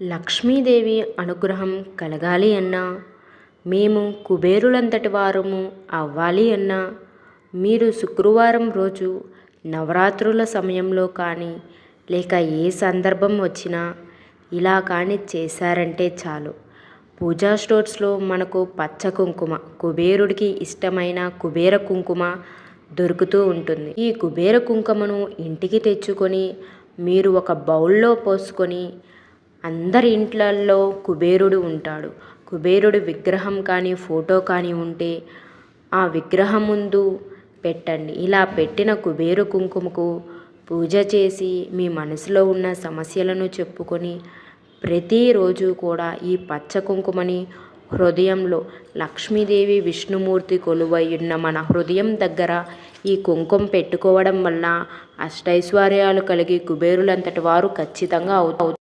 లక్ష్మీదేవి అనుగ్రహం కలగాలి అన్నా. మేము కుబేరులంతటి వారము అవ్వాలి అన్నా. మీరు శుక్రవారం రోజు నవరాత్రుల సమయంలో కానీ లేక ఏ సందర్భం వచ్చినా ఇలా కానీ చేశారంటే చాలు. పూజా స్టోర్స్లో మనకు పచ్చ కుంకుమ కుబేరుడికి ఇష్టమైన కుబేర కుంకుమ దొరుకుతూ ఉంటుంది. ఈ కుబేర కుంకుమను ఇంటికి తెచ్చుకొని మీరు ఒక బౌల్లో పోసుకొని అందరి ఇంట్లల్లో కుబేరుడు ఉంటాడు. కుబేరుడు విగ్రహం కానీ ఫోటో కానీ ఉంటే ఆ విగ్రహం ముందు పెట్టండి. ఇలా పెట్టిన కుబేరు కుంకుమకు పూజ చేసి మీ మనసులో ఉన్న సమస్యలను చెప్పుకొని ప్రతిరోజు కూడా ఈ పచ్చ కుంకుమని హృదయంలో లక్ష్మీదేవి విష్ణుమూర్తి కొలువై ఉన్న మన హృదయం దగ్గర ఈ కుంకుమ పెట్టుకోవడం వల్ల అష్టైశ్వర్యాలు కలిగి కుబేరులంతటి వారు ఖచ్చితంగా అవుతారు.